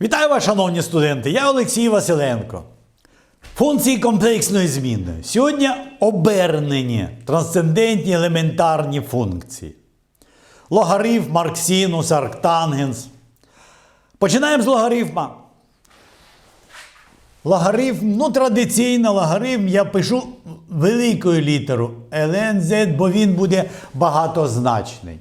Вітаю вас, шановні студенти! Я Олексій Василенко. Функції комплексної зміни. Сьогодні обернені трансцендентні елементарні функції. Логарифм, арксинус, арктангенс. Починаємо з логарифма. Логарифм, ну традиційно логарифм я пишу великою літерою LNZ, бо він буде багатозначний.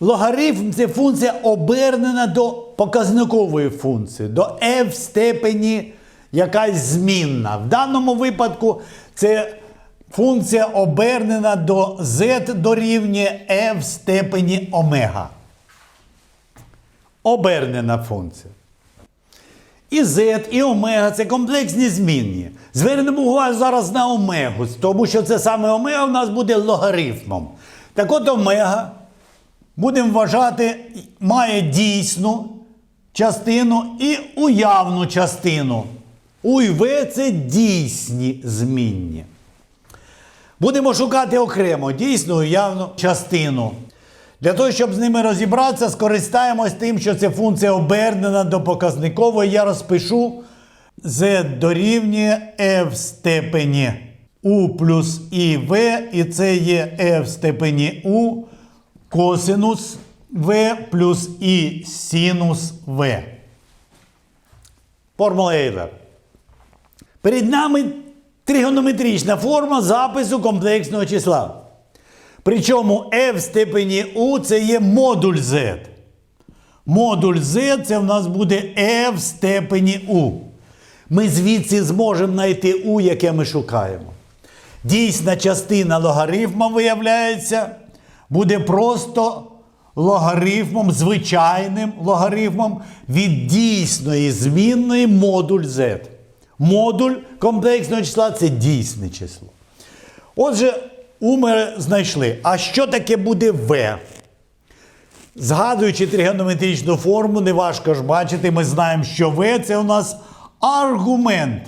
Логарифм це функція обернена до показникової функції, до f в степені якась змінна. В даному випадку це функція обернена до z дорівнює f в степені омега. Обернена функція. І z, і омега це комплексні змінні. Звернемо увагу зараз на омегу, тому що це саме омега у нас буде логарифмом. Так от омега будемо вважати, має дійсну частину і уявну частину. У і В це дійсні змінні. Будемо шукати окремо дійсну уявну частину. Для того, щоб з ними розібратися, скористаємось тим, що це функція обернена до показникової. Я розпишу z дорівнює f в степені u плюс iv, і це є f в степені u косинус v плюс і синус v. Формула Ейлер. Перед нами тригонометрична форма запису комплексного числа. Причому f в степені u це є модуль z. Модуль z це в нас буде f в степені u. Ми звідси зможемо знайти u, яке ми шукаємо. Дійсна частина логарифма виявляється, буде просто логарифмом, звичайним логарифмом від дійсної змінної модуль z. Модуль комплексного числа це дійсне число. Отже, у ми знайшли. А що таке буде v? Згадуючи тригонометричну форму, неважко ж бачити, ми знаємо, що v це у нас аргумент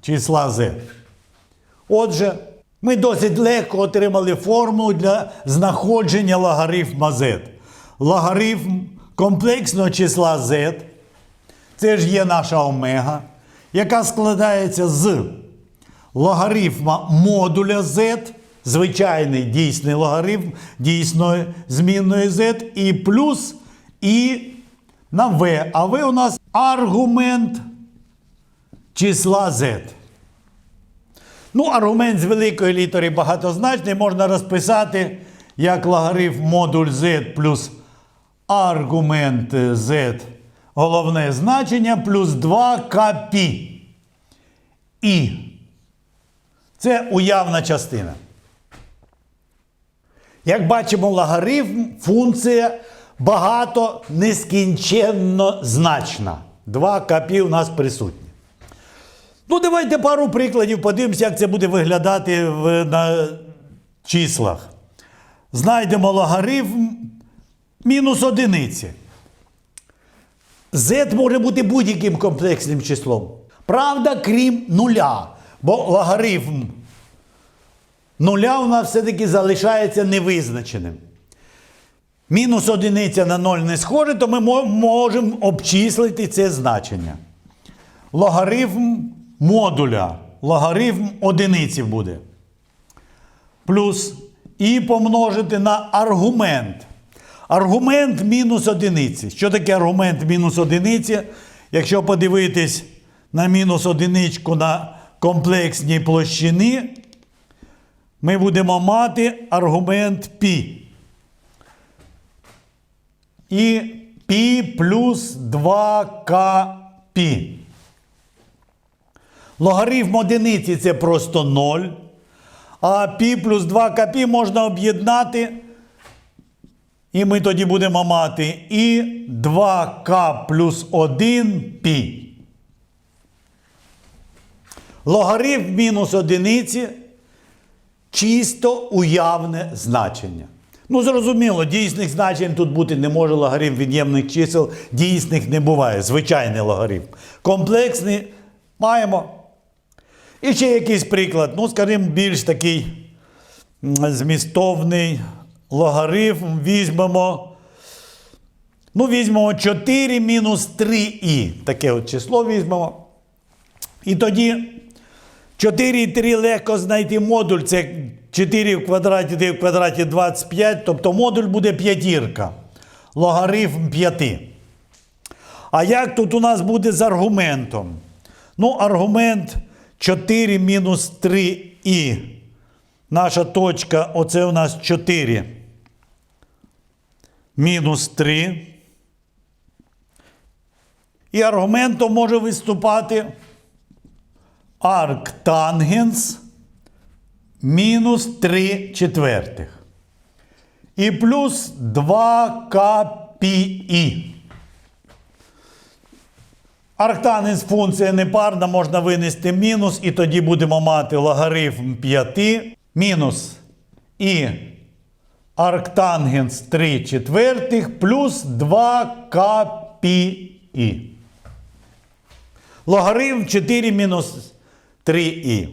числа z. Отже, ми досить легко отримали формулу для знаходження логарифма z. Логарифм комплексного числа z, це ж є наша омега, яка складається з логарифма модуля z, звичайний дійсний логарифм дійсної змінної z, і плюс і на v. А v у нас аргумент числа z. Ну, аргумент з великої літери багатозначний можна розписати як логарифм модуль z плюс аргумент z головне значення плюс 2 кпі. І це уявна частина. Як бачимо, логарифм функція багато нескінченно значна. 2 кпі у нас присутні. Ну, давайте пару прикладів подивимося, як це буде виглядати в, на числах. Знайдемо логарифм мінус одиниці. Z може бути будь-яким комплексним числом. Правда, крім нуля. Бо логарифм нуля у нас все-таки залишається невизначеним. Мінус одиниця на 0 не схоже, то ми можемо обчислити це значення. Логарифм модуля логарифм одиниці буде. Плюс і помножити на аргумент. Аргумент мінус одиниці. Що таке аргумент мінус одиниці? Якщо подивитись на мінус одиничку на комплексній площини, ми будемо мати аргумент π. І π плюс 2 кп Логарифм одиниці це просто 0. А π плюс 2 кпі можна об'єднати. І ми тоді будемо мати і 2к плюс 1 π. Логарифм мінус одиниці чисто уявне значення. Ну, зрозуміло, дійсних значень тут бути не може логарифм від'ємних чисел, дійсних не буває, звичайний логарифм. Комплексний маємо. І ще якийсь приклад, ну, скажімо, більш такий змістовний логарифм візьмемо Ну, візьмемо 4 мінус 3і. Таке от число візьмемо. І тоді 4 і 3 легко знайти модуль. Це 4 в квадраті, 9 в квадраті 25. Тобто модуль буде п'ятірка. Логарифм 5. А як тут у нас буде з аргументом? Ну, аргумент 4 мінус 3і. Наша точка, оце у нас 4. Мінус 3. І аргументом може виступати арктангенс мінус 3 четвертих. І плюс 2 КПІ. Арктангенс функція непарна, можна винести мінус, і тоді будемо мати логарифм 5 мінус і арктангенс 3 четвертих плюс 2 КПІ. Логарифм 4 мінус 3і.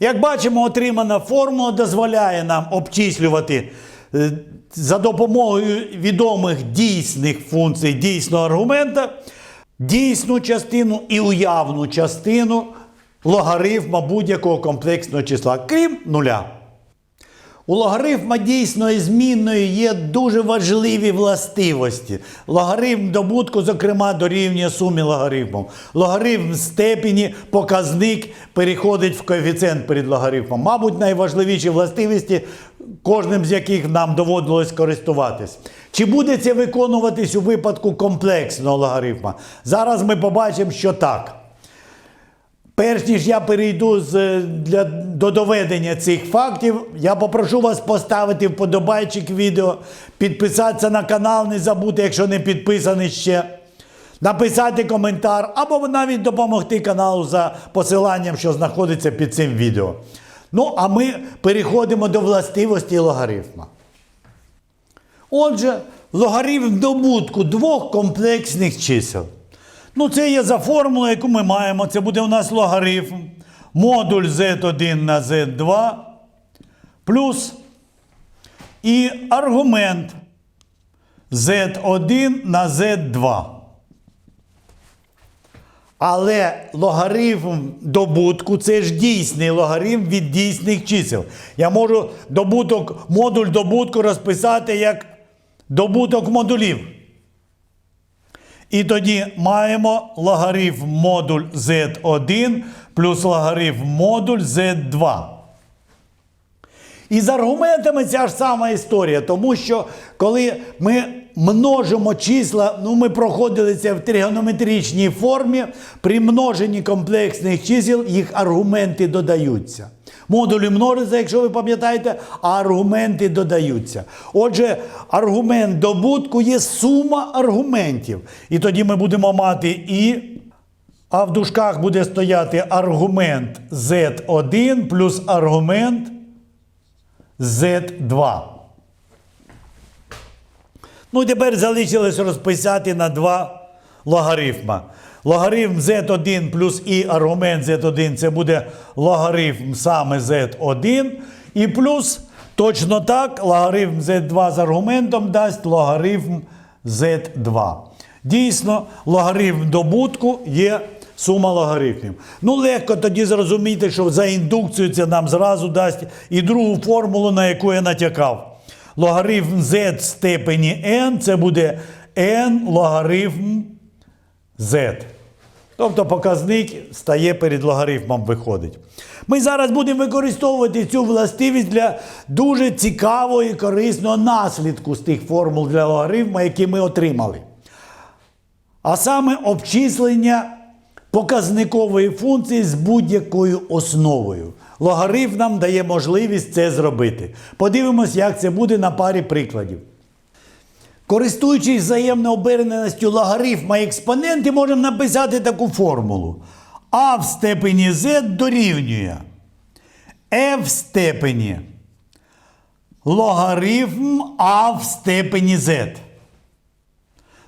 Як бачимо, отримана формула дозволяє нам обчислювати е, за допомогою відомих дійсних функцій дійсного аргумента дійсну частину і уявну частину логарифма будь-якого комплексного числа, крім нуля. У логарифма дійсної змінної є дуже важливі властивості. Логарифм добутку, зокрема, дорівнює сумі логарифмів. Логарифм степені, показник переходить в коефіцієнт перед логарифмом. Мабуть, найважливіші властивості, кожним з яких нам доводилось користуватись. Чи буде це виконуватись у випадку комплексного логарифма? Зараз ми побачимо, що так. Перш ніж я перейду з, для, до доведення цих фактів, я попрошу вас поставити вподобайчик відео, підписатися на канал, не забути, якщо не підписаний ще, написати коментар або навіть допомогти каналу за посиланням, що знаходиться під цим відео. Ну, а ми переходимо до властивості логарифма. Отже, логарифм добутку двох комплексних чисел. Ну, це є за формулою, яку ми маємо. Це буде у нас логарифм. Модуль z1 на z2 плюс і аргумент z1 на z2. Але логарифм добутку це ж дійсний логарифм від дійсних чисел. Я можу добуток, модуль добутку розписати як добуток модулів. І тоді маємо логарифм модуль z1 плюс логарифм модуль z2. І з аргументами ця ж сама історія, тому що коли ми множимо числа, ну ми проходили це в тригонометричній формі, при множенні комплексних чисел їх аргументи додаються. Модулі множаться, якщо ви пам'ятаєте, а аргументи додаються. Отже, аргумент добутку є сума аргументів. І тоді ми будемо мати і. А в дужках буде стояти аргумент Z1 плюс аргумент Z2. Ну, тепер залишилось розписати на два логарифма. Логарифм Z1 плюс і аргумент Z1 це буде логарифм саме Z1. І плюс точно так логарифм Z2 з аргументом дасть логарифм Z2. Дійсно, логарифм добутку є сума логарифмів. Ну, легко тоді зрозуміти, що за індукцією це нам зразу дасть і другу формулу, на яку я натякав. Логарифм z в степені n це буде n логарифм z. Тобто показник стає перед логарифмом виходить. Ми зараз будемо використовувати цю властивість для дуже цікавого і корисного наслідку з тих формул для логарифма, які ми отримали. А саме обчислення показникової функції з будь-якою основою. Логарифм нам дає можливість це зробити. Подивимось, як це буде на парі прикладів. Користуючись взаємною оберненістю логарифма експоненти, можемо написати таку формулу. А в степені z дорівнює f в степені логарифм а в степені z.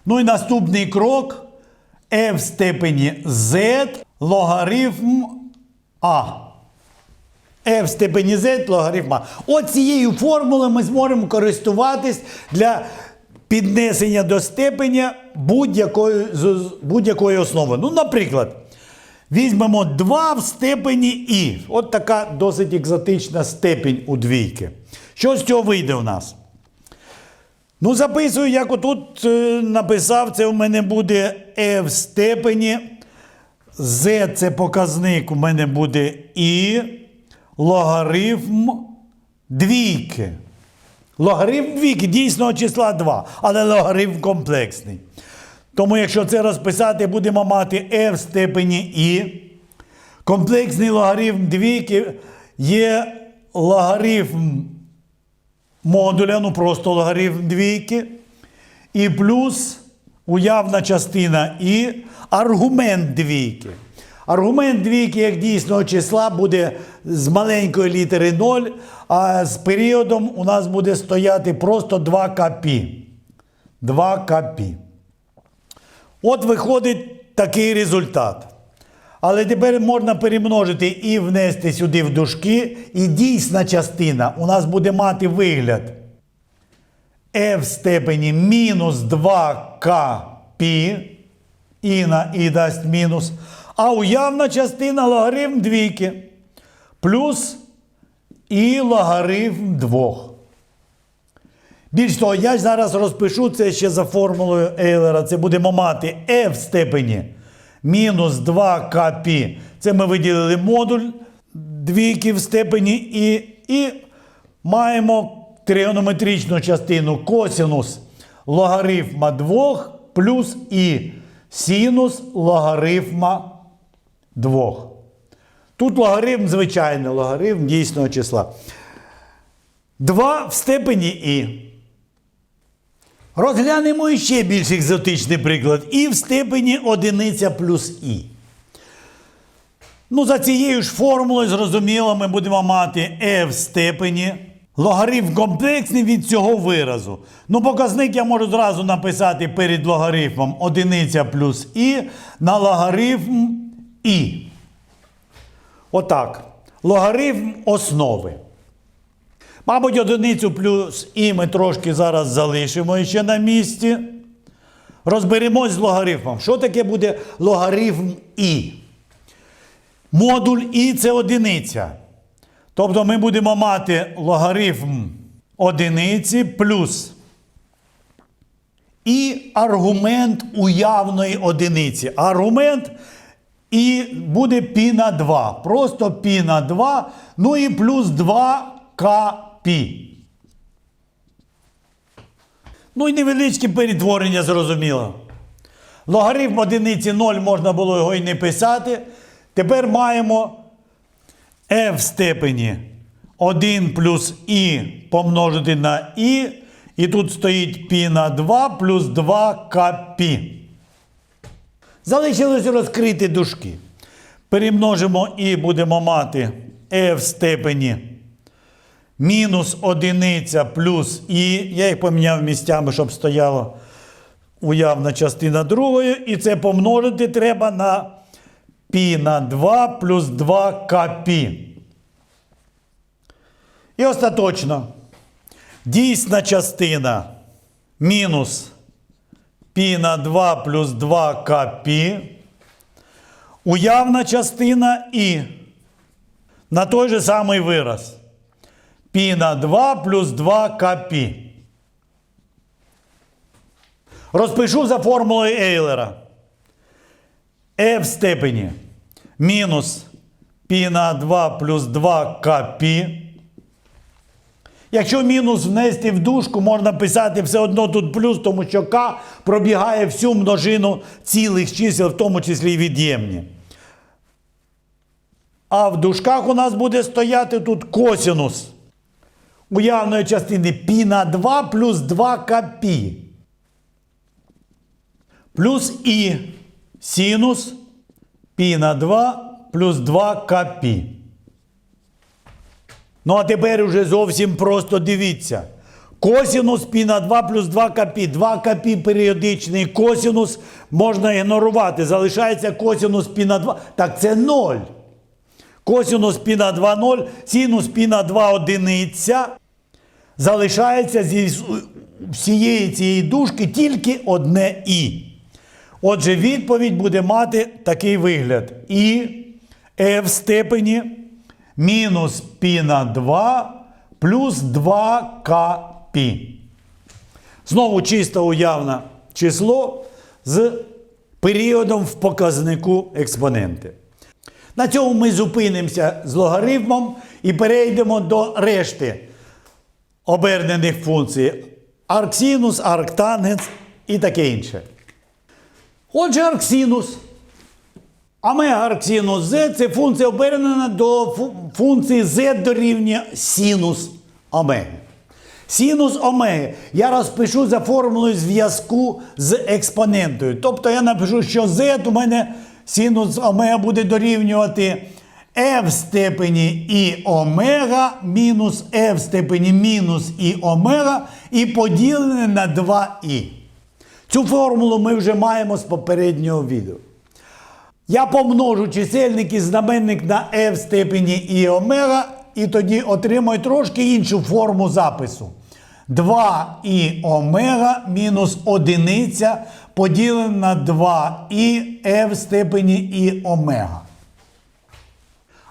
Ну і наступний крок f в степені z логарифм а. f в степені z логарифм а. От цією формулою ми зможемо користуватись для піднесення до степеня будь-якої, будь-якої основи. Ну, наприклад, візьмемо 2 в степені І. От така досить екзотична степень у двійки. Що з цього вийде у нас? Ну, записую, як отут е, написав, це у мене буде е в степені. З це показник у мене буде І, логарифм двійки. Логарифм двійки дійсного числа 2, але логарифм комплексний. Тому, якщо це розписати, будемо мати е в степені І. Комплексний логарифм двійки є логарифм модуля, ну просто логарифм двійки. І плюс уявна частина і аргумент двійки. Аргумент двійки як дійсного числа буде з маленької літери 0, а з періодом у нас буде стояти просто 2 капі. 2 капі. От виходить такий результат. Але тепер можна перемножити і внести сюди в дужки, і дійсна частина у нас буде мати вигляд e в степені мінус 2k і на і дасть мінус, а уявна частина логарифм двійки плюс і логарифм 2. Більш того, я зараз розпишу це ще за формулою Ейлера. Це будемо мати e в степені мінус 2k. Це ми виділили модуль двійки в степені і, і маємо тригонометричну частину косинус логарифма 2 плюс і синус логарифма 2. Тут логарифм звичайний логарифм дійсного числа. 2 в степені і. Розглянемо ще більш екзотичний приклад. І в степені одиниця плюс і. Ну, за цією ж формулою, зрозуміло, ми будемо мати e в степені. Логарифм комплексний від цього виразу. Ну, показник я можу зразу написати перед логарифмом одиниця плюс і на логарифм і. Отак. Логарифм основи. Мабуть, одиницю плюс і ми трошки зараз залишимо ще на місці. Розберемось з логарифмом. Що таке буде логарифм і? Модуль і це одиниця. Тобто ми будемо мати логарифм одиниці плюс і аргумент уявної одиниці. Аргумент і буде пі на 2. Просто пі на 2, ну і плюс 2 кпі. Ну і невеличке перетворення зрозуміло. Логарифм одиниці 0 можна було його і не писати. Тепер маємо f в степені 1 плюс і помножити на і. І тут стоїть пі на 2 плюс 2 кпі. Залишилось розкрити дужки. Перемножимо і будемо мати e в степені мінус одиниця плюс і. Я їх поміняв місцями, щоб стояло уявна частина другої. І це помножити треба на пі на 2 плюс 2 кпі. І остаточно. Дійсна частина мінус пі на 2 плюс 2 кпі. Уявна частина і на той же самий вираз. Пі на 2 плюс 2 кпі. Розпишу за формулою Ейлера. Е в степені мінус пі на 2 плюс 2 кпі. Якщо мінус внести в дужку, можна писати все одно тут плюс, тому що К пробігає всю множину цілих чисел, в тому числі і від'ємні. А в дужках у нас буде стояти тут косинус уявної частини пі на 2 плюс 2 кпі. Плюс і синус пі на 2 плюс 2 кпі. Ну, а тепер уже зовсім просто дивіться. Косінус пі на 2 плюс 2 кпі. 2 кпі періодичний косінус можна ігнорувати. Залишається косінус пі на 2. Так це 0. Косінус пі на 2 0, синус пі на 2 одиниця. залишається зі всієї цієї дужки тільки одне І. Отже, відповідь буде мати такий вигляд. І е в степені мінус пі на 2 плюс 2к пі. Знову чисто уявне число з періодом в показнику експоненти. На цьому ми зупинимося з логарифмом і перейдемо до решти обернених функцій. Арксінус, арктангенс і таке інше. Отже, арксінус. Омега арксінус z це функція обернена до функції z дорівнює синус омеги. Синус омеги я розпишу за формулою зв'язку з експонентою. Тобто я напишу, що z у мене синус омега буде дорівнювати f в степені і омега мінус f в степені мінус і омега і поділене на 2і. Цю формулу ми вже маємо з попереднього відео. Я помножу чисельник і знаменник на f в степені і омега, і тоді отримаю трошки іншу форму запису. 2 і омега мінус одиниця поділене на 2 і f в степені і омега.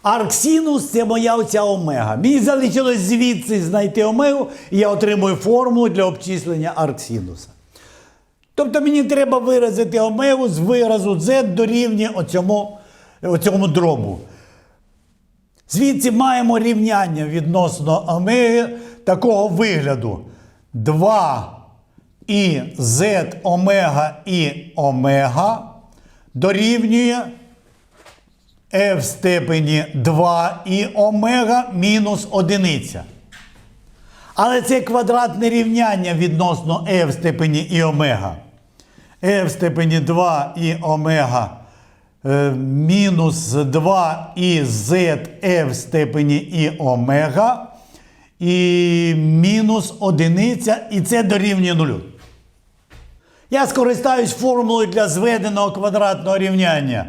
Арксінус це моя оця омега. Мені залишилось звідси знайти омегу, і я отримую формулу для обчислення арксінуса. Тобто мені треба виразити омегу з виразу z дорівнює оцьому, оцьому дробу. Звідси маємо рівняння відносно омеги такого вигляду. 2 і z омега і омега дорівнює f в степені 2 і омега мінус одиниця. Але це квадратне рівняння відносно f в степені і омега. f в степені 2 і омега е, мінус 2 і z f в степені і омега і мінус одиниця, і це дорівнює нулю. Я скористаюсь формулою для зведеного квадратного рівняння.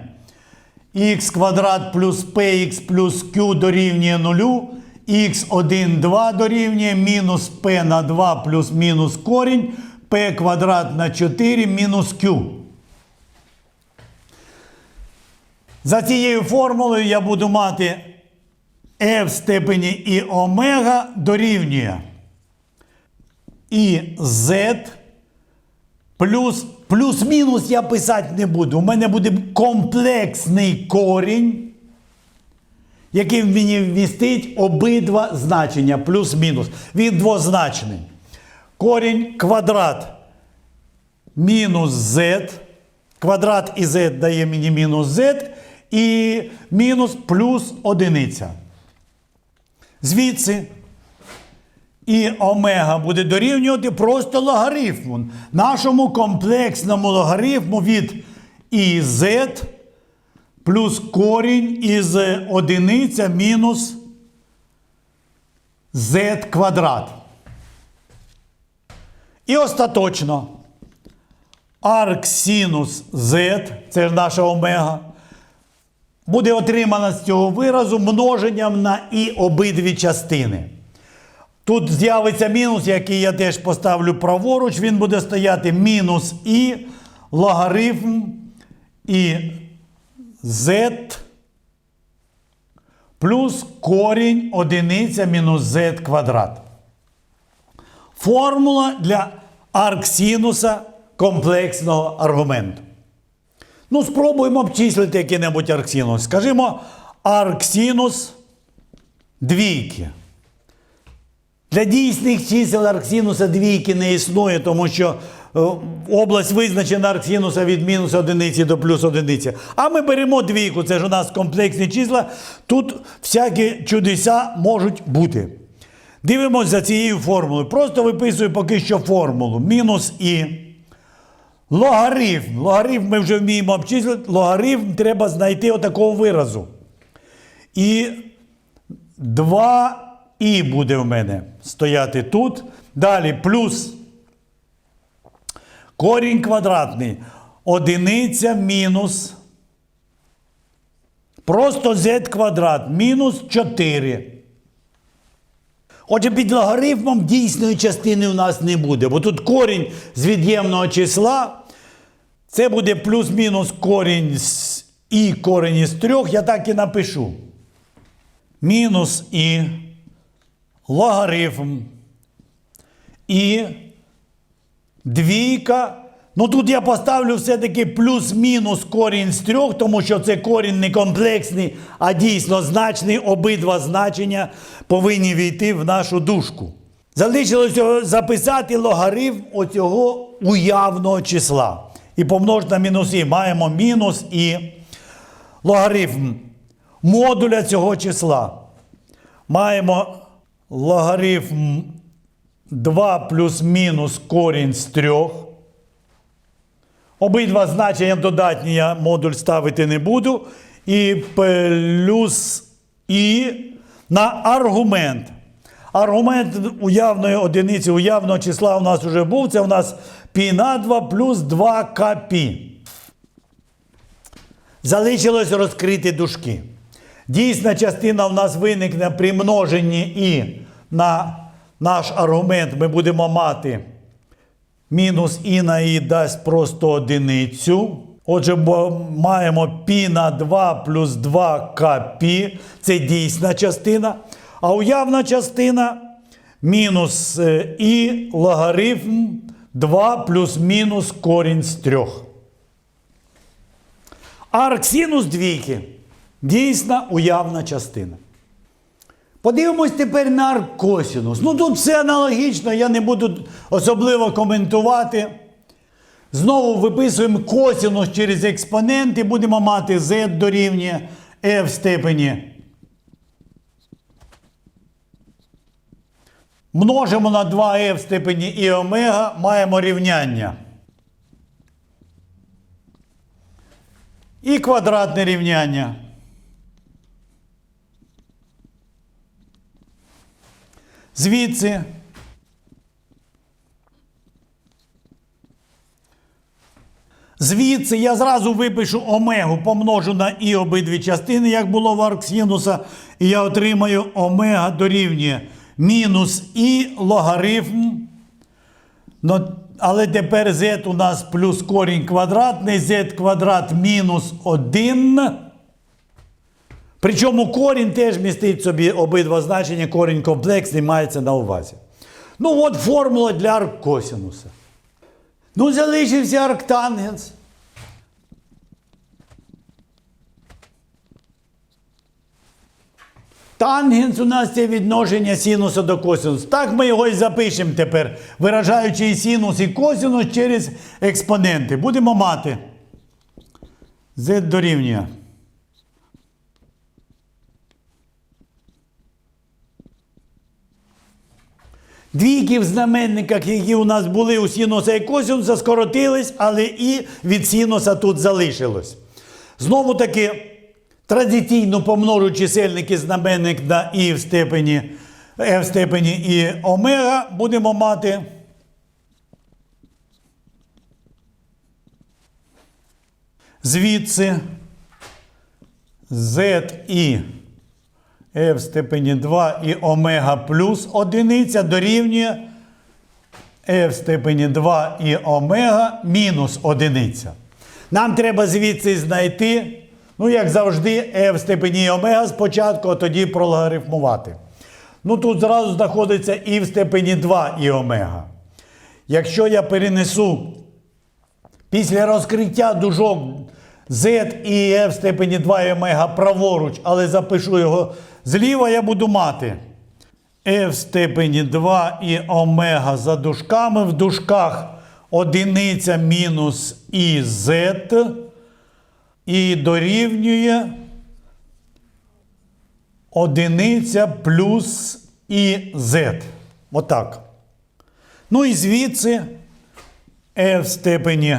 х квадрат плюс px плюс q дорівнює нулю, х1, 2 дорівнює мінус p на 2 плюс мінус корінь, p квадрат на 4 мінус q. За цією формулою я буду мати f в степені і омега дорівнює і z плюс плюс-мінус я писати не буду. У мене буде комплексний корінь, який мені вмістить обидва значення, плюс-мінус. Він двозначний. Корінь квадрат мінус z. Квадрат і z дає мені мінус z. І мінус плюс одиниця. Звідси і омега буде дорівнювати просто логарифму. Нашому комплексному логарифму від із плюс корінь із одиниця мінус z квадрат. І остаточно арксинус z, це ж наша омега, буде отримана з цього виразу множенням на і обидві частини. Тут з'явиться мінус, який я теж поставлю праворуч, він буде стояти мінус і логарифм і z плюс корінь одиниця мінус z квадрат. Формула для арксинуса комплексного аргументу. Ну, спробуємо обчислити який-небудь арксинус. Скажімо, арксинус двійки. Для дійсних чисел арксинуса двійки не існує, тому що область визначена арксинуса від мінус одиниці до плюс одиниці. А ми беремо двійку, це ж у нас комплексні числа. Тут всякі чудеса можуть бути. Дивимося за цією формулою. Просто виписую поки що формулу. Мінус і. Логарифм. Логарифм ми вже вміємо обчислити. Логарифм треба знайти отакого виразу. І 2 і буде в мене стояти тут. Далі плюс корінь квадратний. Одиниця мінус. Просто z квадрат мінус 4. Отже, під логарифмом дійсної частини у нас не буде, бо тут корінь з від'ємного числа. Це буде плюс-мінус корінь з і корінь із трьох, я так і напишу. Мінус і логарифм. І двійка. Ну тут я поставлю все-таки плюс-мінус корінь з трьох, тому що це корінь не комплексний, а дійсно значний. Обидва значення повинні війти в нашу дужку. Залишилося записати логарифм оцього уявного числа. І помножити на мінус і. Маємо мінус і логарифм модуля цього числа. Маємо логарифм 2 плюс мінус корінь з 3. Обидва значення додатні я модуль ставити не буду. І плюс і на аргумент. Аргумент уявної одиниці, уявного числа у нас вже був. Це у нас пі на 2 плюс 2 кпі. Залишилось розкрити дужки. Дійсна частина у нас виникне при множенні і на наш аргумент ми будемо мати мінус і на і дасть просто одиницю. Отже, маємо пі на 2 плюс 2 кпі. Це дійсна частина. А уявна частина мінус е, і логарифм 2 плюс мінус корінь з 3. Арксинус двійки. Дійсна уявна частина. Подивимось тепер на аркосінус. Ну тут все аналогічно, я не буду особливо коментувати. Знову виписуємо косінус через експонент і будемо мати z дорівнює e в степені. Множимо на 2e в степені і омега, маємо рівняння. І квадратне рівняння. Звідси Звідси я зразу випишу омегу, помножу на і обидві частини, як було в арксінуса, і я отримаю омега дорівнює мінус і логарифм. Але тепер z у нас плюс корінь квадратний, z квадрат мінус 1. Причому корінь теж містить собі обидва значення, корінь комплексний мається на увазі. Ну от формула для арккосінуса. Ну, залишився арктангенс. Тангенс у нас це відношення синуса до косинусу. Так ми його і запишемо тепер, виражаючи і синус, і косинус через експоненти. Будемо мати z дорівнює. Двійки в знаменниках, які у нас були у синуса і косинуса, скоротились, але і від синуса тут залишилось. Знову таки, традиційно помножу чисельники знаменник на і в степені e в степені і омега, будемо мати. Звідси z і e в степені 2 і омега плюс одиниця дорівнює e в степені 2 і омега мінус одиниця. Нам треба звідси знайти, ну, як завжди, e в степені омега спочатку, а тоді прологарифмувати. Ну, тут зразу знаходиться і в степені 2 і омега. Якщо я перенесу після розкриття дужок z і e в степені 2 і омега праворуч, але запишу його зліва, я буду мати e в степені 2 і омега за дужками. В дужках одиниця мінус і z і дорівнює одиниця плюс і z. Отак. Ну і звідси e в степені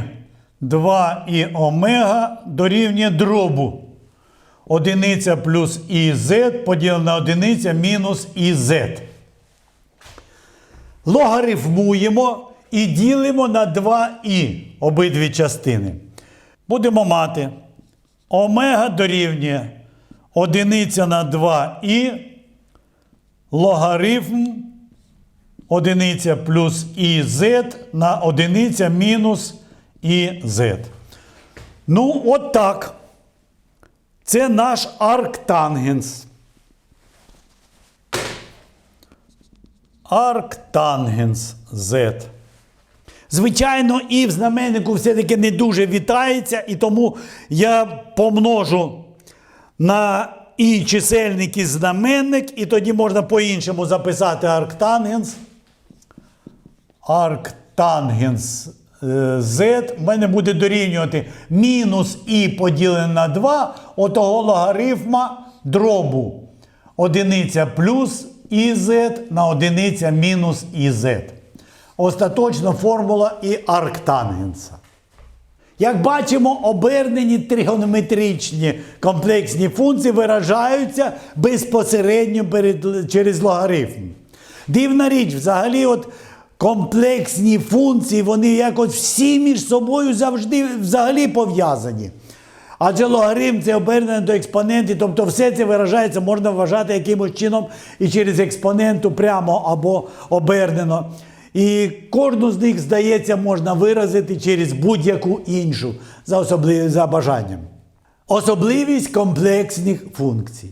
2 і омега дорівнює дробу. Одиниця плюс із поділена на одиниця мінус із. Логарифмуємо і ділимо на 2і обидві частини. Будемо мати омега дорівнює одиниця на 2і логарифм одиниця плюс із на одиниця мінус із. Ну, от так. Це наш арктангенс. Арктангенс Z. Звичайно, і в знаменнику все-таки не дуже вітається, і тому я помножу на і чисельник і знаменник, і тоді можна по-іншому записати арктангенс. Арктангенс Z в мене буде дорівнювати мінус і поділене на 2 отого логарифма дробу. Одиниця плюс із на одиниця мінус із. Остаточна формула і арктангенса. Як бачимо, обернені тригонометричні комплексні функції виражаються безпосередньо перед, через логарифм. Дивна річ, взагалі, от комплексні функції, вони якось всі між собою завжди взагалі пов'язані. Адже логарифм це обернене до експонентів, тобто все це виражається, можна вважати якимось чином і через експоненту прямо або обернено. І кожну з них, здається, можна виразити через будь-яку іншу за, особливі, за бажанням. Особливість комплексних функцій.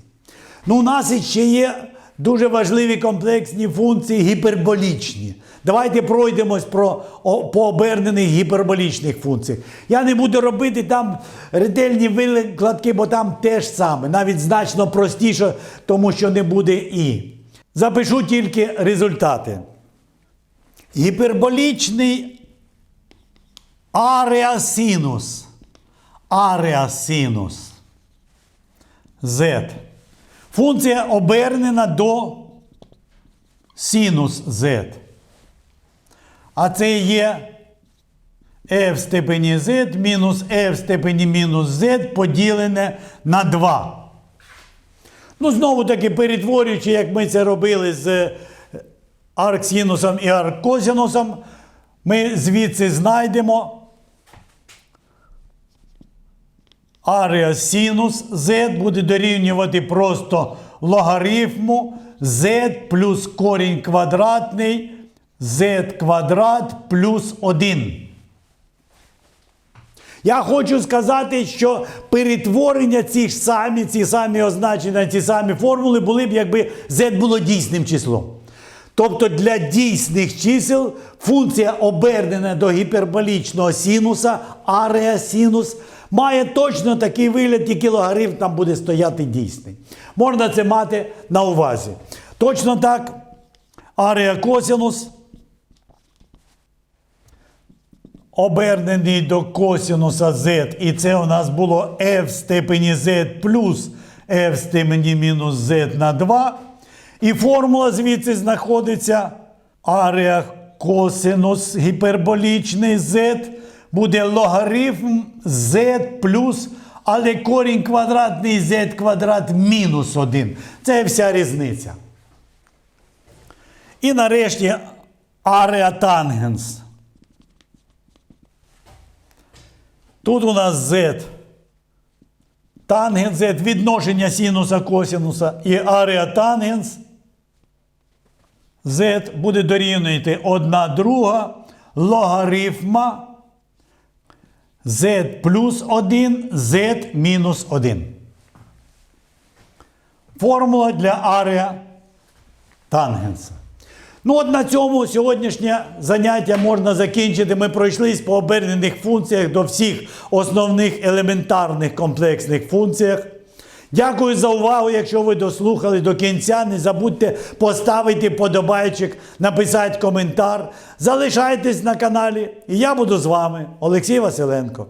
Ну, у нас іще є дуже важливі комплексні функції гіперболічні. Давайте пройдемось про, по обернених гіперболічних функціях. Я не буду робити там ретельні викладки, бо там теж саме, навіть значно простіше, тому що не буде і. Запишу тільки результати. Гіперболічний ареасинус. Ареасинус. Z. Функція обернена до синус Z. А це є f в степені z мінус f в степені мінус z поділене на 2. Ну, знову таки, перетворюючи, як ми це робили з арксінусом і арккосінусом, ми звідси знайдемо синус z буде дорівнювати просто логарифму z плюс корінь квадратний z квадрат плюс 1. Я хочу сказати, що перетворення ці ж самі, ці самі означення, ці самі формули були б, якби z було дійсним числом. Тобто для дійсних чисел функція обернена до гіперболічного синуса, арія синус, має точно такий вигляд, тільки логарифм там буде стояти дійсний. Можна це мати на увазі. Точно так, арія косинус обернений до косинуса z, і це у нас було f в степені z плюс f степені мінус z на 2. І формула звідси знаходиться арія косинус гіперболічний z буде логарифм z плюс, але корінь квадратний z квадрат мінус 1. Це вся різниця. І нарешті арія тангенс. Тут у нас z. Тангенс z відношення синуса косинуса і арія тангенс z буде дорівнювати 1 друга логарифма z плюс 1, z мінус 1. Формула для арія тангенса. Ну, от на цьому сьогоднішнє заняття можна закінчити. Ми пройшлись по обернених функціях до всіх основних елементарних комплексних функціях. Дякую за увагу. Якщо ви дослухали до кінця, не забудьте поставити подобайчик, написати коментар. Залишайтесь на каналі. І я буду з вами, Олексій Василенко.